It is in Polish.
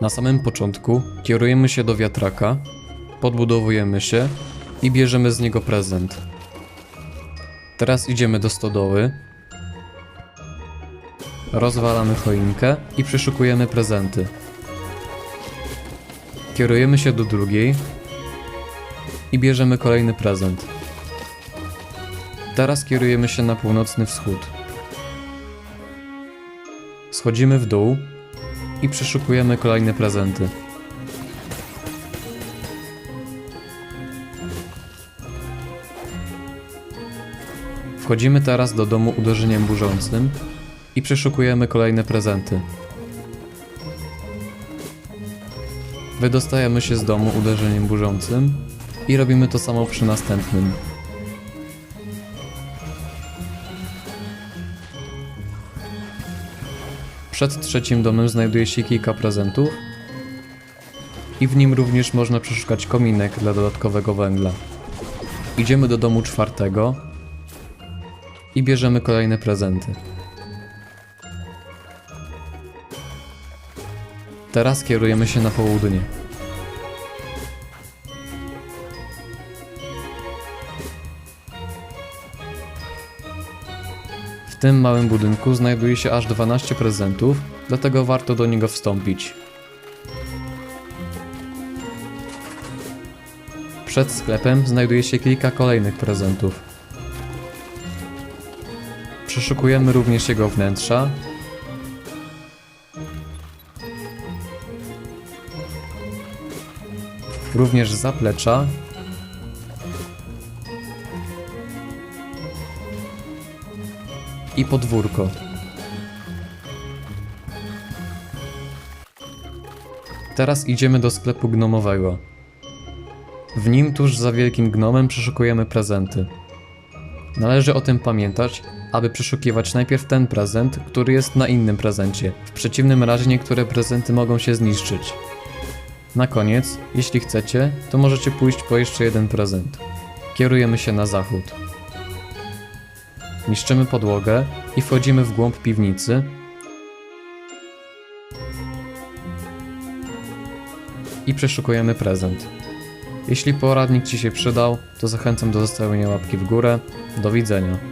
Na samym początku kierujemy się do wiatraka, podbudowujemy się i bierzemy z niego prezent. Teraz idziemy do stodoły, rozwalamy choinkę i przeszukujemy prezenty. Kierujemy się do drugiej i bierzemy kolejny prezent. Teraz kierujemy się na północny wschód. Schodzimy w dół i przeszukujemy kolejne prezenty. Wchodzimy teraz do domu uderzeniem burzącym i przeszukujemy kolejne prezenty. Wydostajemy się z domu uderzeniem burzącym i robimy to samo przy następnym. Przed trzecim domem znajduje się kilka prezentów i w nim również można przeszukać kominek dla dodatkowego węgla. Idziemy do domu czwartego i bierzemy kolejne prezenty. Teraz kierujemy się na południe. Tym małym budynku znajduje się aż 12 prezentów, dlatego warto do niego wstąpić. Przed sklepem znajduje się kilka kolejnych prezentów. Przeszukujemy również jego wnętrza. Również zaplecza i podwórko. Teraz idziemy do sklepu gnomowego. W nim tuż za wielkim gnomem przeszukujemy prezenty. Należy o tym pamiętać, aby przeszukiwać najpierw ten prezent, który jest na innym prezencie. W przeciwnym razie niektóre prezenty mogą się zniszczyć. Na koniec, jeśli chcecie, to możecie pójść po jeszcze jeden prezent. Kierujemy się na zachód. Niszczymy podłogę i wchodzimy w głąb piwnicy. I przeszukujemy prezent. Jeśli poradnik Ci się przydał, to zachęcam do zostawienia łapki w górę. Do widzenia.